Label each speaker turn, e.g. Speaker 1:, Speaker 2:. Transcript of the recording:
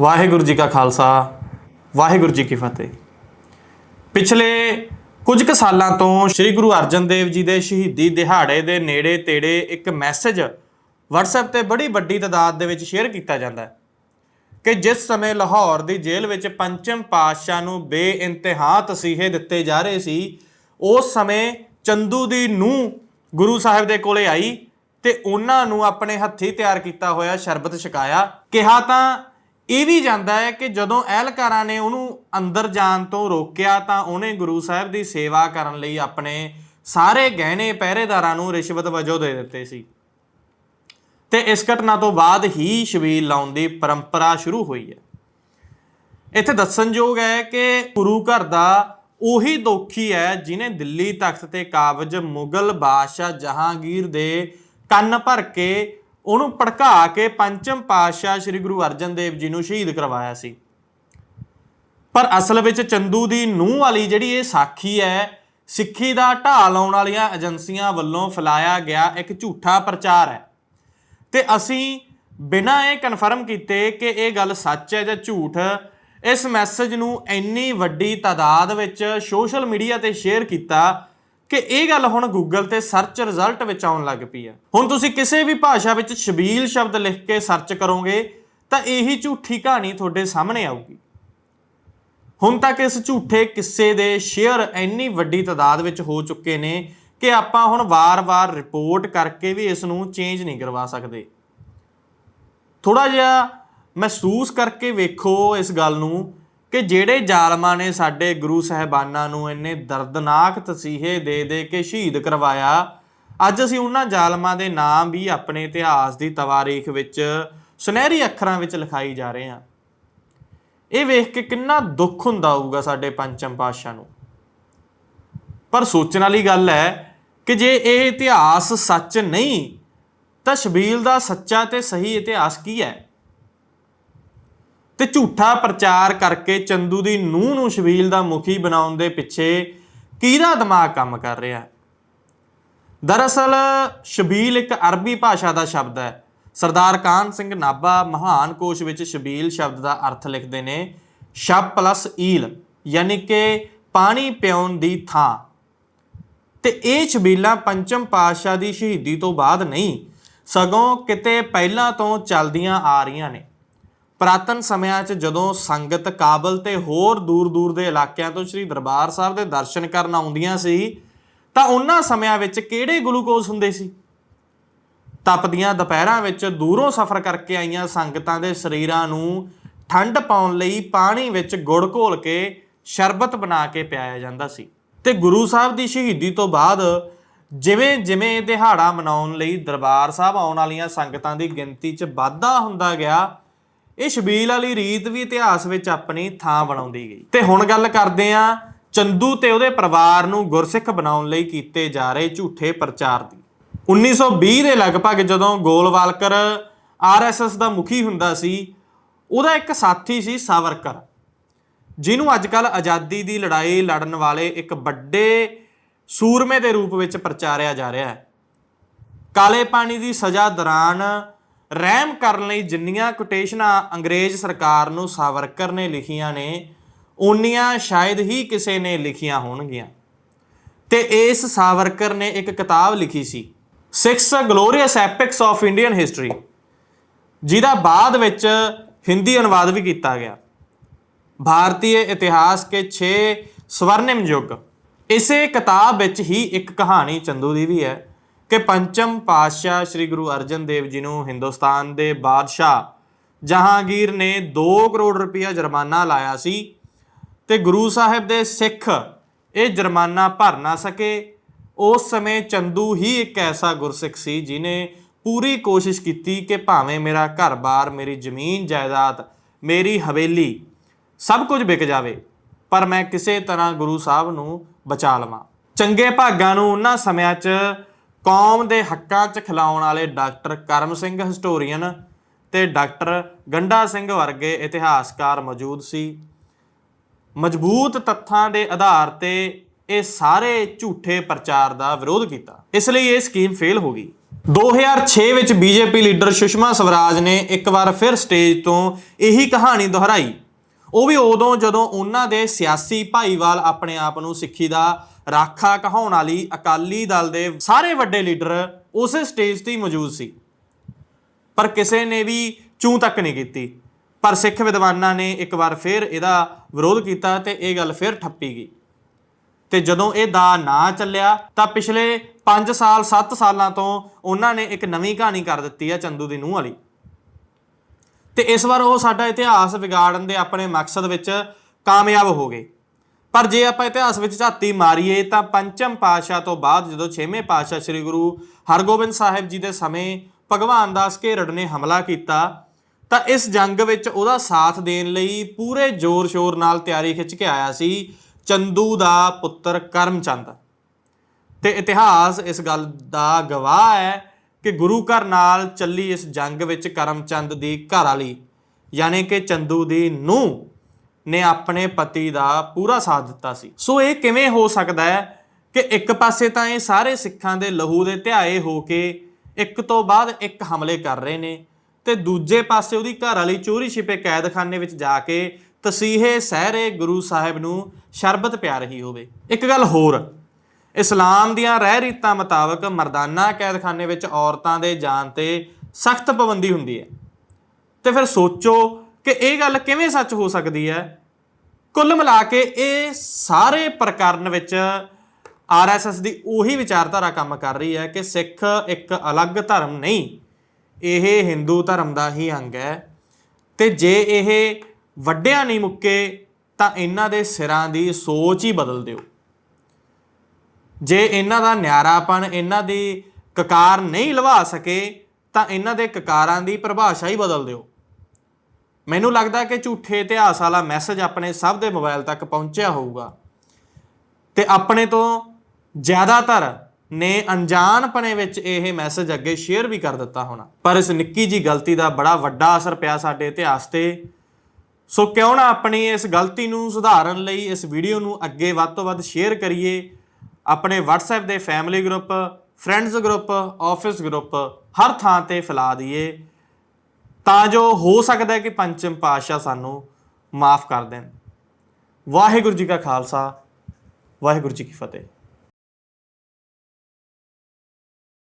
Speaker 1: ਵਾਹਿਗੁਰੂ ਜੀ ਕਾ ਖਾਲਸਾ, ਵਾਹਿਗੁਰੂ ਜੀ ਕੀ ਫਤਿਹ। ਪਿਛਲੇ ਕੁਝ ਕੁ ਸਾਲਾਂ ਤੋਂ ਸ੍ਰੀ ਗੁਰੂ ਅਰਜਨ ਦੇਵ ਜੀ ਦੇ ਸ਼ਹੀਦੀ ਦਿਹਾੜੇ ਦੇ ਨੇੜੇ ਤੇੜੇ ਇੱਕ ਮੈਸੇਜ WhatsApp ਤੇ ਬੜੀ ਵੱਡੀ ਤਾਦਾਦ ਦੇ ਵਿੱਚ ਸ਼ੇਅਰ ਕੀਤਾ ਜਾਂਦਾ ਹੈ ਕਿ ਜਿਸ ਸਮੇਂ ਲਾਹੌਰ ਦੀ ਜੇਲ੍ਹ ਵਿੱਚ ਪੰਚਮ ਪਾਤਸ਼ਾਹ ਨੂੰ ਬੇਇੰਤਹਾ ਤਸੀਹੇ ਦਿੱਤੇ ਜਾ ਰਹੇ ਸੀ, ਉਸ ਸਮੇਂ ਚੰਦੂ ਦੀ ਨੂੰਹ ਗੁਰੂ ਸਾਹਿਬ ਦੇ ਕੋਲੇ ਆਈ ਤੇ ਉਹਨਾਂ ਨੂੰ ਆਪਣੇ ਹੱਥੀਂ ਤਿਆਰ ਕੀਤਾ ਹੋਇਆ ਸ਼ਰਬਤ ਛਕਾਇਆ। ਕਿਹਾ ਤਾਂ ਇਹ ਵੀ ਜਾਂਦਾ ਹੈ ਕਿ ਜਦੋਂ ਅਹਿਲਕਾਰਾਂ ਨੇ ਉਹਨੂੰ ਅੰਦਰ ਜਾਣ ਤੋਂ ਰੋਕਿਆ ਤਾਂ ਉਹਨੇ ਗੁਰੂ ਸਾਹਿਬ ਦੀ ਸੇਵਾ ਕਰਨ ਲਈ ਆਪਣੇ ਸਾਰੇ ਗਹਿਣੇ ਪਹਿਰੇਦਾਰਾਂ ਨੂੰ ਰਿਸ਼ਵਤ ਵਜੋਂ ਦੇ ਦਿੱਤੇ ਸੀ। ਤੇ ਇਸ ਘਟਨਾ ਤੋਂ ਬਾਅਦ ਹੀ ਸ਼ਬੀਲ ਲਾਉਣ ਦੀ ਪਰੰਪਰਾ ਸ਼ੁਰੂ ਹੋਈ ਹੈ। ਇੱਥੇ ਦੱਸਣਯੋਗ ਹੈ ਕਿ ਗੁਰੂ ਘਰ ਦਾ ਉਹੀ ਦੋਖੀ ਹੈ ਜਿਨੇ ਦਿੱਲੀ ਤਖਤ ਤੇ ਕਾਬਜ ਮੁਗਲ ਬਾਦਸ਼ਾਹ ਜਹਾਂਗੀਰ ਦੇ ਕੰਨ ਭਰ ਕੇ ਉਹਨੂੰ ਭੜਕਾ ਕੇ ਪੰਚਮ ਪਾਤਸ਼ਾਹ ਸ੍ਰੀ ਗੁਰੂ ਅਰਜਨ ਦੇਵ ਜੀ ਨੂੰ ਸ਼ਹੀਦ ਕਰਵਾਇਆ ਸੀ। ਪਰ ਅਸਲ ਵਿੱਚ ਚੰਦੂ ਦੀ ਨੂੰਹ ਵਾਲੀ ਜਿਹੜੀ ਇਹ ਸਾਖੀ ਹੈ, ਸਿੱਖੀ ਦਾ ਢਾਹ ਲਾਉਣ ਵਾਲੀਆਂ ਏਜੰਸੀਆਂ ਵੱਲੋਂ ਫੈਲਾਇਆ ਗਿਆ ਇੱਕ ਝੂਠਾ ਪ੍ਰਚਾਰ ਹੈ। ਤੇ ਅਸੀਂ ਬਿਨਾਂ ਇਹ ਕਨਫਰਮ ਕੀਤੇ ਕਿ ਇਹ ਗੱਲ ਸੱਚ ਹੈ ਜਾਂ ਝੂਠ, ਇਸ ਮੈਸੇਜ ਨੂੰ ਇੰਨੀ ਵੱਡੀ ਤਾਦਾਦ ਵਿੱਚ ਸੋਸ਼ਲ ਮੀਡੀਆ ਤੇ ਸ਼ੇਅਰ ਕੀਤਾ ਕਿ ਇਹ ਗੱਲ ਹੁਣ ਗੂਗਲ ਤੇ ਸਰਚ ਰਿਜ਼ਲਟ ਵਿੱਚ ਆਉਣ ਲੱਗ ਪਈ ਆ। ਹੁਣ ਤੁਸੀਂ ਕਿਸੇ ਵੀ ਭਾਸ਼ਾ ਵਿੱਚ ਸ਼ਬੀਲ ਸ਼ਬਦ ਲਿਖ ਕੇ ਸਰਚ ਕਰੋਗੇ, ਤਾਂ ਇਹੀ ਝੂਠੀ ਕਹਾਣੀ ਤੁਹਾਡੇ ਸਾਹਮਣੇ ਆਊਗੀ। ਹੁਣ ਤੱਕ ਇਸ ਝੂਠੇ ਕਿੱਸੇ ਦੇ ਸ਼ੇਅਰ ਇੰਨੀ ਵੱਡੀ ਤਾਦਾਦ ਵਿੱਚ ਹੋ ਚੁੱਕੇ ਨੇ ਕਿ ਆਪਾਂ ਹੁਣ ਵਾਰ-ਵਾਰ ਰਿਪੋਰਟ ਕਰਕੇ ਵੀ ਇਸ ਨੂੰ ਚੇਂਜ ਨਹੀਂ ਕਰਵਾ ਸਕਦੇ। ਥੋੜਾ ਜਿਹਾ ਮਹਿਸੂਸ ਕਰਕੇ ਵੇਖੋ ਇਸ ਗੱਲ ਨੂੰ ਕਿ ਜਿਹੜੇ ਜ਼ਾਲਮਾਂ ਨੇ ਸਾਡੇ ਗੁਰੂ ਸਾਹਿਬਾਨਾਂ ਨੂੰ ਇੰਨੇ ਦਰਦਨਾਕ ਤਸੀਹੇ ਦੇ ਦੇ ਕੇ ਸ਼ਹੀਦ ਕਰਵਾਇਆ, ਅੱਜ ਅਸੀਂ ਉਹਨਾਂ ਜ਼ਾਲਮਾਂ ਦੇ ਨਾਮ ਵੀ ਆਪਣੇ ਇਤਿਹਾਸ ਦੀ ਤਵਾਰੀਖ ਵਿੱਚ ਸੁਨਹਿਰੀ ਅੱਖਰਾਂ ਵਿੱਚ ਲਿਖਾਈ ਜਾ ਰਹੇ ਹਾਂ। ਇਹ ਵੇਖ ਕੇ ਕਿੰਨਾ ਦੁੱਖ ਹੁੰਦਾ ਹੋਊਗਾ ਸਾਡੇ ਪੰਚਮ ਪਾਤਸ਼ਾਹ ਨੂੰ। ਪਰ ਸੋਚਣ ਵਾਲੀ ਗੱਲ ਹੈ ਕਿ ਜੇ ਇਹ ਇਤਿਹਾਸ ਸੱਚ ਨਹੀਂ, ਤਾਂ ਸ਼ਬੀਲ ਦਾ ਸੱਚਾ ਤੇ ਸਹੀ ਇਤਿਹਾਸ ਕੀ ਹੈ? ਤੇ ਝੂਠਾ ਪ੍ਰਚਾਰ ਕਰਕੇ ਚੰਦੂ ਦੀ ਨੂੰਹ ਨੂੰ ਸ਼ਬੀਲ ਦਾ ਮੁਖੀ ਬਣਾਉਣ ਦੇ ਪਿੱਛੇ ਕਿਹਦਾ ਦਿਮਾਗ ਕੰਮ ਕਰ ਰਿਹਾ? ਦਰਅਸਲ, ਸ਼ਬੀਲ ਇੱਕ ਅਰਬੀ ਭਾਸ਼ਾ ਦਾ ਸ਼ਬਦ ਹੈ। ਸਰਦਾਰ ਕਾਨ ਸਿੰਘ ਨਾਭਾ ਮਹਾਨ ਕੋਸ਼ ਵਿੱਚ ਸ਼ਬੀਲ ਸ਼ਬਦ ਦਾ ਅਰਥ ਲਿਖਦੇ ਨੇ, ਸ਼ਬ ਪਲੱਸ ਈਲ, ਯਾਨੀ ਕਿ ਪਾਣੀ ਪਿਉਣ ਦੀ ਥਾਂ। ਤੇ ਇਹ ਛਬੀਲਾਂ ਪੰਚਮ ਪਾਤਸ਼ਾਹ ਦੀ ਸ਼ਹੀਦੀ ਤੋਂ ਬਾਅਦ ਨਹੀਂ, ਸਗੋਂ ਕਿਤੇ ਪਹਿਲਾਂ ਤੋਂ ਚੱਲਦੀਆਂ ਆ ਰਹੀਆਂ ਨੇ। ਪ੍ਰਾਤਨ ਸਮਿਆਂ 'ਚ ਜਦੋਂ ਸੰਗਤ ਕਾਬਲ ਤੇ ਹੋਰ ਦੂਰ-ਦੂਰ ਦੇ ਇਲਾਕਿਆਂ ਤੋਂ ਸ੍ਰੀ ਦਰਬਾਰ ਸਾਹਿਬ ਦੇ ਦਰਸ਼ਨ ਕਰਨ ਆਉਂਦੀਆਂ ਸੀ, ਤਾਂ ਉਹਨਾਂ ਸਮਿਆਂ ਵਿੱਚ ਕਿਹੜੇ ਗਲੂਕੋਜ਼ ਹੁੰਦੇ ਸੀ? ਤਪਦੀਆਂ ਦੁਪਹਿਰਾਂ ਵਿੱਚ ਦੂਰੋਂ ਸਫ਼ਰ ਕਰਕੇ ਆਈਆਂ ਸੰਗਤਾਂ ਦੇ ਸਰੀਰਾਂ ਨੂੰ ਠੰਡ ਪਾਉਣ ਲਈ ਪਾਣੀ ਵਿੱਚ ਗੁੜ ਘੋਲ ਕੇ ਸ਼ਰਬਤ ਬਣਾ ਕੇ ਪਿਆਇਆ ਜਾਂਦਾ ਸੀ। ਤੇ ਗੁਰੂ ਸਾਹਿਬ ਦੀ ਸ਼ਹੀਦੀ ਤੋਂ ਬਾਅਦ ਜਿਵੇਂ ਜਿਵੇਂ ਦਿਹਾੜਾ ਮਨਾਉਣ ਲਈ ਦਰਬਾਰ ਸਾਹਿਬ ਆਉਣ ਵਾਲੀਆਂ ਸੰਗਤਾਂ ਦੀ ਗਿਣਤੀ 'ਚ ਵਾਧਾ ਹੁੰਦਾ ਗਿਆ ਇਹ ਸ਼ਬੀਲ ਵਾਲੀ ਰੀਤ ਵੀ ਇਤਿਹਾਸ ਵਿੱਚ ਆਪਣੀ ਥਾਂ ਬਣਾਉਂਦੀ ਗਈ। ਤੇ ਹੁਣ ਗੱਲ ਕਰਦੇ ਆਂ ਚੰਦੂ ਤੇ ਉਹਦੇ ਪਰਿਵਾਰ ਨੂੰ ਗੁਰਸਿੱਖ ਬਣਾਉਣ ਲਈ ਕੀਤੇ ਜਾ ਰਹੇ ਝੂਠੇ ਪ੍ਰਚਾਰ ਦੀ। 1920 ਦੇ ਲਗਭਗ ਜਦੋਂ ਗੋਲਵਾਲਕਰ ਆਰਐਸਐਸ ਦਾ ਮੁਖੀ ਹੁੰਦਾ ਸੀ, ਉਹਦਾ ਇੱਕ ਸਾਥੀ ਸੀ ਸਾਵਰਕਰ, ਜਿਹਨੂੰ ਅੱਜਕੱਲ ਆਜ਼ਾਦੀ ਦੀ ਲੜਾਈ ਲੜਨ ਵਾਲੇ ਇੱਕ ਵੱਡੇ ਸੂਰਮੇ ਦੇ ਰੂਪ ਵਿੱਚ ਪ੍ਰਚਾਰਿਆ ਜਾ ਰਿਹਾ ਹੈ। ਕਾਲੇ ਪਾਣੀ ਦੀ ਸਜ਼ਾ ਦੌਰਾਨ ਰਹਿਮ ਕਰਨ ਲਈ ਜਿੰਨੀਆਂ ਕੋਟੇਸ਼ਨਾਂ ਅੰਗਰੇਜ਼ ਸਰਕਾਰ ਨੂੰ ਸਾਵਰਕਰ ਨੇ ਲਿਖੀਆਂ ਨੇ, ਓਨੀਆਂ ਸ਼ਾਇਦ ਹੀ ਕਿਸੇ ਨੇ ਲਿਖੀਆਂ ਹੋਣਗੀਆਂ। ਤੇ ਇਸ ਸਾਵਰਕਰ ਨੇ ਇੱਕ ਕਿਤਾਬ ਲਿਖੀ ਸੀ six glorious epics of Indian history ਜਿਹਦਾ ਬਾਅਦ ਵਿੱਚ ਹਿੰਦੀ ਅਨੁਵਾਦ ਵੀ ਕੀਤਾ ਗਿਆ। ਭਾਰਤੀ ਇਤਿਹਾਸ ਕੇ 6 ਸਵਰਨਿਮ ਯੁੱਗ। ਇਸੇ ਕਿਤਾਬ ਵਿੱਚ ਹੀ ਇੱਕ ਕਹਾਣੀ ਚੰਦੂ ਦੀ ਵੀ ਹੈ। ਕਿ ਪੰਚਮ ਪਾਤਸ਼ਾਹ ਸ੍ਰੀ ਗੁਰੂ ਅਰਜਨ ਦੇਵ ਜੀ ਨੂੰ ਹਿੰਦੁਸਤਾਨ ਦੇ ਬਾਦਸ਼ਾਹ ਜਹਾਂਗੀਰ ਨੇ 2 ਕਰੋੜ ਰੁਪਇਆ ਜੁਰਮਾਨਾ ਲਾਇਆ ਸੀ ਤੇ ਗੁਰੂ ਸਾਹਿਬ ਦੇ ਸਿੱਖ ਇਹ ਜੁਰਮਾਨਾ ਭਰ ਨਾ ਸਕੇ। ਉਸ ਸਮੇਂ ਚੰਦੂ ਹੀ ਇੱਕ ਐਸਾ ਗੁਰਸਿੱਖ ਸੀ ਜਿਨੇ ਪੂਰੀ ਕੋਸ਼ਿਸ਼ ਕੀਤੀ ਕਿ ਭਾਵੇਂ ਮੇਰਾ ਘਰ-ਬਾਰ, ਮੇਰੀ ਜ਼ਮੀਨ, ਜਾਇਦਾਦ, ਮੇਰੀ ਹਵੇਲੀ ਸਭ ਕੁਝ ਵਿਕ ਜਾਵੇ, ਪਰ ਮੈਂ ਕਿਸੇ ਤਰ੍ਹਾਂ ਗੁਰੂ ਸਾਹਿਬ ਨੂੰ ਬਚਾ ਲਵਾਂ। ਚੰਗੇ ਭਾਗਾਂ ਨੂੰ ਉਹਨਾਂ ਸਮਿਆਂ 'ਚ ਕੌਮ ਦੇ ਹੱਕਾਂ 'ਚ ਖਿਲਾਉਣ ਵਾਲੇ ਡਾਕਟਰ ਕਰਮ ਸਿੰਘ ਹਿਸਟੋਰੀਅਨ ਤੇ ਡਾਕਟਰ ਗੰਡਾ ਸਿੰਘ ਵਰਗੇ ਇਤਿਹਾਸਕਾਰ ਮੌਜੂਦ ਸੀ। ਮਜ਼ਬੂਤ ਤੱਥਾਂ ਦੇ ਆਧਾਰ ਤੇ ਇਹ ਸਾਰੇ ਝੂਠੇ ਪ੍ਰਚਾਰ ਦਾ ਵਿਰੋਧ ਕੀਤਾ। ਇਸ ਲਈ ਇਹ ਸਕੀਮ ਫੇਲ ਹੋ ਗਈ। 2006 ਵਿੱਚ ਬੀਜੇਪੀ ਲੀਡਰ ਸੁਸ਼ਮਾ ਸਵਰਾਜ ਨੇ ਇੱਕ ਵਾਰ ਫਿਰ ਸਟੇਜ ਤੋਂ ਇਹੀ ਕਹਾਣੀ ਦੁਹਰਾਈ। ਉਹ ਵੀ ਉਦੋਂ ਜਦੋਂ ਉਹਨਾਂ ਦੇ ਸਿਆਸੀ ਭਾਈਵਾਲ ਆਪਣੇ ਆਪ ਨੂੰ ਸਿੱਖੀ ਦਾ ਰਾਖਾ ਕਹਾਉਣ ਵਾਲੀ ਅਕਾਲੀ ਦਲ ਦੇ ਸਾਰੇ ਵੱਡੇ ਲੀਡਰ ਉਸੇ ਸਟੇਜ ਤੇ ਹੀ ਮੌਜੂਦ ਸੀ। ਪਰ ਕਿਸੇ ਨੇ ਵੀ ਚੂੰ ਤੱਕ ਨਹੀਂ ਕੀਤੀ। ਪਰ ਸਿੱਖ ਵਿਦਵਾਨਾਂ ਨੇ ਇੱਕ ਵਾਰ ਫਿਰ ਇਹਦਾ ਵਿਰੋਧ ਕੀਤਾ ਤੇ ਇਹ ਗੱਲ ਫਿਰ ਠੱਪੀ ਗਈ। ਤੇ ਜਦੋਂ ਇਹ ਦਾ ਨਾ ਚੱਲਿਆ ਤਾਂ ਪਿਛਲੇ 5 ਸਾਲ 7 ਸਾਲਾਂ ਤੋਂ ਉਹਨਾਂ ਨੇ ਇੱਕ ਨਵੀਂ ਕਹਾਣੀ ਕਰ ਦਿੱਤੀ ਹੈ ਚੰਦੂ ਦੀ ਨੂੰਹ ਵਾਲੀ। ਤੇ ਇਸ ਵਾਰ ਉਹ ਸਾਡਾ ਇਤਿਹਾਸ ਵਿਗਾੜਨ ਦੇ ਆਪਣੇ ਮਕਸਦ ਵਿੱਚ ਕਾਮਯਾਬ ਹੋ ਗਏ। ਪਰ ਜੇ ਆਪਾਂ ਇਤਿਹਾਸ ਵਿੱਚ ਝਾਤੀ ਮਾਰੀਏ ਤਾਂ ਪੰਚਮ ਪਾਤਸ਼ਾਹ ਤੋਂ ਬਾਅਦ ਜਦੋਂ ਛੇਵੇਂ ਪਾਤਸ਼ਾਹ ਸ੍ਰੀ ਗੁਰੂ ਹਰਗੋਬਿੰਦ ਸਾਹਿਬ ਜੀ ਦੇ ਸਮੇਂ ਭਗਵਾਨ ਦਾਸ ਘੇਰੜ ਨੇ ਹਮਲਾ ਕੀਤਾ, ਤਾਂ ਇਸ ਜੰਗ ਵਿੱਚ ਉਹਦਾ ਸਾਥ ਦੇਣ ਲਈ ਪੂਰੇ ਜ਼ੋਰ-ਸ਼ੋਰ ਨਾਲ ਤਿਆਰੀ ਖਿੱਚ ਕੇ ਆਇਆ ਸੀ ਚੰਦੂ ਦਾ ਪੁੱਤਰ ਕਰਮਚੰਦ। ਤੇ ਇਤਿਹਾਸ ਇਸ ਗੱਲ ਦਾ ਗਵਾਹ ਹੈ ਕਿ ਗੁਰੂ ਘਰ ਨਾਲ ਚੱਲੀ ਇਸ ਜੰਗ ਵਿੱਚ ਕਰਮਚੰਦ ਦੀ ਘਰ ਵਾਲੀ, ਯਾਨੀ ਕਿ ਚੰਦੂ ਦੀ ਨੂੰਹ ਨੇ ਆਪਣੇ ਪਤੀ ਦਾ ਪੂਰਾ ਸਾਥ ਦਿੱਤਾ ਸੀ। ਸੋ ਇਹ ਕਿਵੇਂ ਹੋ ਸਕਦਾ ਹੈ ਕਿ ਇੱਕ ਪਾਸੇ ਤਾਂ ਇਹ ਸਾਰੇ ਸਿੱਖਾਂ ਦੇ ਲਹੂ ਦੇ ਧਿਆਏ ਹੋ ਕੇ ਇੱਕ ਤੋਂ ਬਾਅਦ ਇੱਕ ਹਮਲੇ ਕਰ ਰਹੇ ਨੇ ਤੇ ਦੂਜੇ ਪਾਸੇ ਉਹਦੀ ਘਰ ਵਾਲੀ ਚੋਰੀ ਛਿਪੇ ਕੈਦਖਾਨੇ ਵਿੱਚ ਜਾ ਕੇ ਤਸੀਹੇ ਸਹਿਰੇ ਗੁਰੂ ਸਾਹਿਬ ਨੂੰ ਸ਼ਰਬਤ ਪਿਆ ਰਹੀ ਹੋਵੇ। ਇੱਕ ਗੱਲ ਹੋਰ, ਇਸਲਾਮ ਦੀਆਂ ਰਹਿ ਰੀਤਾਂ ਮੁਤਾਬਕ ਮਰਦਾਨਾ ਕੈਦਖਾਨੇ ਵਿੱਚ ਔਰਤਾਂ ਦੇ ਜਾਣ ਤੇ ਸਖਤ ਪਾਬੰਦੀ ਹੁੰਦੀ ਹੈ। ਤੇ ਫਿਰ ਸੋਚੋ ਕਿ ਇਹ ਗੱਲ ਕਿਵੇਂ ਸੱਚ ਹੋ ਸਕਦੀ ਹੈ? ਕੁੱਲ ਮਿਲਾ ਕੇ ਇਹ ਸਾਰੇ ਪ੍ਰਕਰਨ ਵਿੱਚ ਆਰਐਸਐਸ ਦੀ ਉਹੀ ਵਿਚਾਰਧਾਰਾ ਕੰਮ ਕਰ ਰਹੀ ਹੈ ਕਿ ਸਿੱਖ ਇੱਕ ਅਲੱਗ ਧਰਮ ਨਹੀਂ, ਇਹ ਹਿੰਦੂ ਧਰਮ ਦਾ ਹੀ ਅੰਗ ਹੈ। ਤੇ ਜੇ ਇਹ ਵੱਡਿਆਂ ਨਹੀਂ ਮੁੱਕੇ, ਤਾਂ ਇਹਨਾਂ ਦੇ ਸਿਰਾਂ ਦੀ ਸੋਚ ਹੀ ਬਦਲ ਦਿਓ। ਜੇ ਇਹਨਾਂ ਦਾ ਨਿਆਰਾਪਣ ਇਹਨਾਂ ਦੀ ਕਕਾਰ ਨਹੀਂ ਲਵਾ ਸਕੇ, ਤਾਂ ਇਹਨਾਂ ਦੇ ਕਕਾਰਾਂ ਦੀ ਪਰਿਭਾਸ਼ਾ ਹੀ ਬਦਲ ਦਿਓ। ਮੈਨੂੰ ਲੱਗਦਾ ਕਿ ਝੂਠੇ ਇਤਿਹਾਸ ਵਾਲਾ ਮੈਸੇਜ ਆਪਣੇ ਸਭ ਦੇ ਮੋਬਾਈਲ ਤੱਕ ਪਹੁੰਚਿਆ ਹੋਊਗਾ। ਤੇ ਆਪਣੇ ਤੋਂ ਜ਼ਿਆਦਾਤਰ ਨੇ ਅਣਜਾਣਪਣੇ ਵਿੱਚ ਇਹ ਮੈਸੇਜ ਅੱਗੇ ਸ਼ੇਅਰ ਵੀ ਕਰ ਦਿੱਤਾ ਹੋਣਾ। ਪਰ ਇਸ ਨਿੱਕੀ ਜੀ ਗਲਤੀ ਦਾ ਬੜਾ ਵੱਡਾ ਅਸਰ ਪਿਆ ਸਾਡੇ ਇਤਿਹਾਸ ਤੇ। ਸੋ ਕਿਉਂ ਨਾ ਆਪਣੀ ਇਸ ਗਲਤੀ ਨੂੰ ਸੁਧਾਰਨ ਲਈ ਇਸ ਵੀਡੀਓ ਨੂੰ ਅੱਗੇ ਵੱਧ ਤੋਂ ਵੱਧ ਸ਼ੇਅਰ ਕਰੀਏ। ਆਪਣੇ WhatsApp ਦੇ family group friends group office group ਹਰ ਥਾਂ ਤੇ ਫੈਲਾ ਦਈਏ। ਤਾਂ ਜੋ ਹੋ ਸਕਦਾ ਹੈ ਕਿ ਪੰਚਮ ਪਾਤਸ਼ਾਹ ਸਾਨੂੰ ਮਾਫ ਕਰ ਦੇਣ। ਵਾਹਿਗੁਰੂ ਜੀ ਕਾ ਖਾਲਸਾ, ਵਾਹਿਗੁਰੂ ਜੀ ਕੀ ਫਤਿਹ।